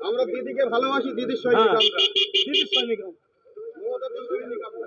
আমরা দিদিকে ভালোবাসি দিদির সৈনিক আমরা। দিদির সৈনিক মমতার সৈনিক আমরা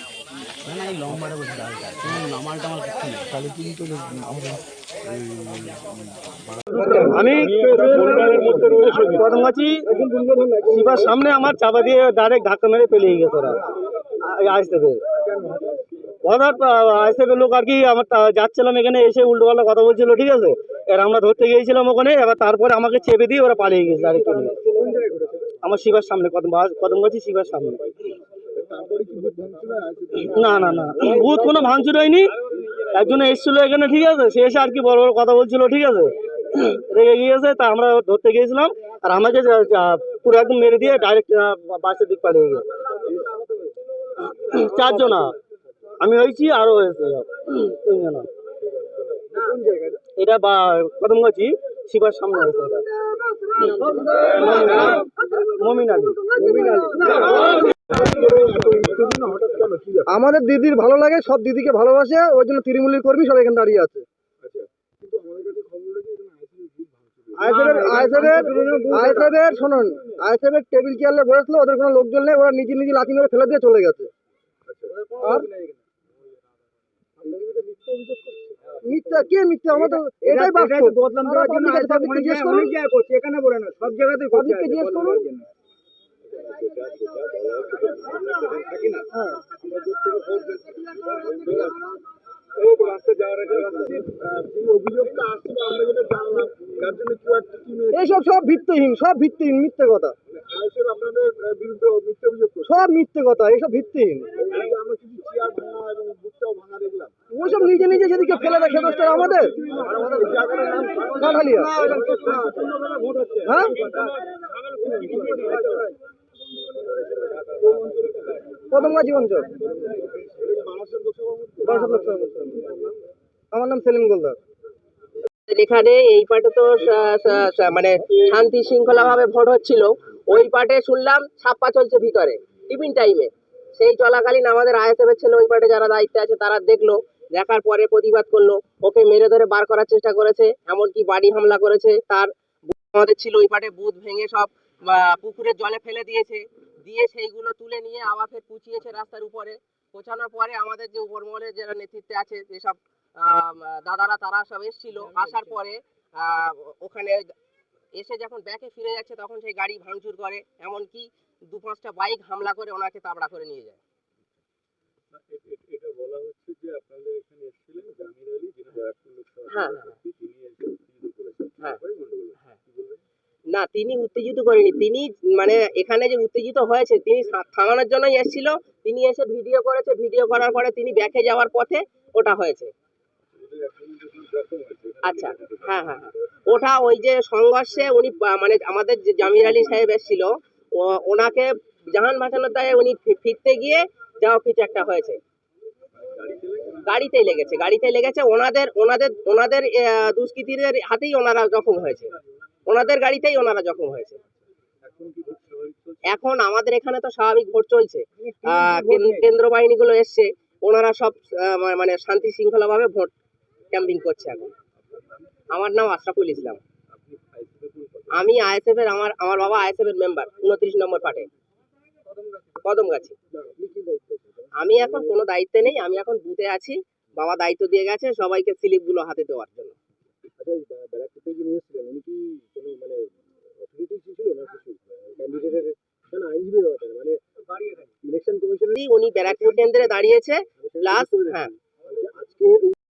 না তোমাদের ভিড়তে তো আপনার শাড়ি তুলবেন না কথা জয় বাংলা জয় বাংলা আমি আমি প্রথমাছি শিবার সামনে আমার চাপা দিয়ে ডাইরেক্ট ধাক্কা মেরে পেলিয়ে গেছে ওরা। আইসেফের হঠাৎ আইসেফের লোক আর কি আমার যাচ্ছিলাম এখানে এসে উল্টো পাল্টা কথা বলছিল ঠিক আছে? এবার আমরা ধরতে গিয়েছিলাম ওখানে এবার তারপরে আমাকে চেপে দিয়ে ওরা পালিয়ে গেছে ডাইরেক্ট আমার শিবার সামনে কদম কদম গাছি শিবার সামনে। না না না। ভূত কোনো ভাঙচুর হয়নি। একজনে এসেছিল এখানে, ঠিক আছে? সে এসে আর কি বড় বড় কথা বলছিল, ঠিক আছে? রেগে গিয়েছে, তা আমরা ধরতে গিয়েছিলাম। আর আমাকে পুরো একদম মেরে দিয়ে ডাইরেক্ট বাসের দিক পালিয়ে গেছে চারজনা। আমি হয়েছি আরও হয়েছে। তিনজনা। এটা বা কদম গাছি শিবার সামনে হয়েছে এটা। মমিন আলী। আমাদের দিদির ভালো লাগে সব দিদিকে ভালোবাসে ওই জন্য তৃণমূলের কর্মী সব এখানে দাঁড়িয়ে আছে। টেবিল চেয়ারে বসল ওদের কোনো লোকজন নেই ওরা নিজে নিজে লাঠি মেরে ফেলে দিয়ে চলে গেছে। আর? মিথ্যা? কে মিথ্যা? আমাদের এটাই বাস্তব। বদলাম দেওয়ার জন্য জিজ্ঞেস করুন। এখানে বলে না সব জায়গাতেই জিজ্ঞেস করুন। এইসব সব ভিত্তিহীন সব ভিত্তিহীন মিথ্যে কথা। সব মিথ্যে কথা, এইসব ভিত্তিহীন। ওইসব নিজে নিজে সেদিকে ফেলে রাখে দোষটা আমাদের। হ্যাঁ? লোকসভা অঞ্চল। আমার নাম সেলিম গোলদার। এখানে এই পাটে তো মানে শান্তি শৃঙ্খলা ভাবে ভোট হচ্ছিল। ওই পাটে শুনলাম ছাপ্পা চলছে ভিতরে, টিফিন টাইমে। সেই চলাকালীন আমাদের আইএসএফের ছেলে ওই পাটে যারা দায়িত্বে আছে, তারা দেখল, দেখার পরে প্রতিবাদ করল, ওকে মেরে ধরে বার করার চেষ্টা করেছে, এমনকি বাড়ি হামলা করেছে। তার আমাদের ছিল ওই পাটে বুথ ভেঙে সব পুকুরের জলে ফেলে দিয়েছে। দিয়ে সেইগুলো তুলে নিয়ে আবার ফের পুচিয়েছে রাস্তার উপরে। পৌঁছানোর পরে আমাদের যে উপরমহলের যারা নেতৃত্বে আছে যেসব দাদারা তারা সব এসেছিল। আসার পরে ওখানে এসে যখন ব্যাকে ফিরে যাচ্ছে তখন সেই গাড়ি ভাঙচুর করে। এমনকি দু পাঁচটা বাইক হামলা করে ওনাকে তাবড়া করে নিয়ে যায়। এটা বলা হচ্ছে যে আপনাদের এখানে এসেছিলেন জামির আলী যিনি ব্যারাকপুর লোকসভা হ্যাঁ, হ্যাঁ। তারপরে গন্ডগোল হয়েছে। হ্যাঁ। কি বলবেন? না, তিনি উত্তেজিত করেনি। তিনি মানে এখানে যে উত্তেজিত হয়েছে, তিনি থামানোর জন্যই এসেছিল। তিনি এসে ভিডিও করেছে, ভিডিও করার পরে তিনি ব্যাকে যাওয়ার পথে ওটা হয়েছে। আচ্ছা হ্যাঁ হ্যাঁ হ্যাঁ। ওটা ওই যে সংঘর্ষে উনি মানে আমাদের যে জামির আলী সাহেব এসেছিল ওনাকে জাহান ভাসানোর দায়ে উনি ফিরতে গিয়ে যাও কিছু একটা হয়েছে। গাড়িতেই লেগেছে গাড়িতেই লেগেছে। ওনাদের ওনাদের ওনাদের দুষ্কৃতীদের হাতেই ওনারা জখম হয়েছে। ওনাদের গাড়িতেই ওনারা জখম হয়েছে। এখন আমাদের এখানে তো স্বাভাবিক ভোট চলছে। কেন্দ্র বাহিনীগুলো এসছে, ওনারা সব মানে শান্তি শৃঙ্খলা ভাবে ভোট ক্যাম্পিং করছে এখন। আমার নাম আশরাফুল ইসলাম? আমি আইএসএফ এর, আমার আমার বাবা আইএসএফ এর মেম্বার উনত্রিশ নম্বর পার্টে। কদম গাছি আমি এখন কোনো দায়িত্বে নেই, আমি এখন বুথে আছি, বাবা দায়িত্ব দিয়ে গেছে সবাইকে স্লিপগুলো হাতে দেওয়ার জন্য আচ্ছা এই ব্যারা- ব্যারাকপুর থেকে যিনি এসেছিলেন, উনি কি কোনো মানে authority ছিল না কিছু? ক্যান্ডিডেটের না না আইনজীবী ব্যাপারটা না, মানে ইলেকশন উনি ব্যারাকপুর কেন্দ্রে দাঁড়িয়েছে প্লাস হ্যাঁ।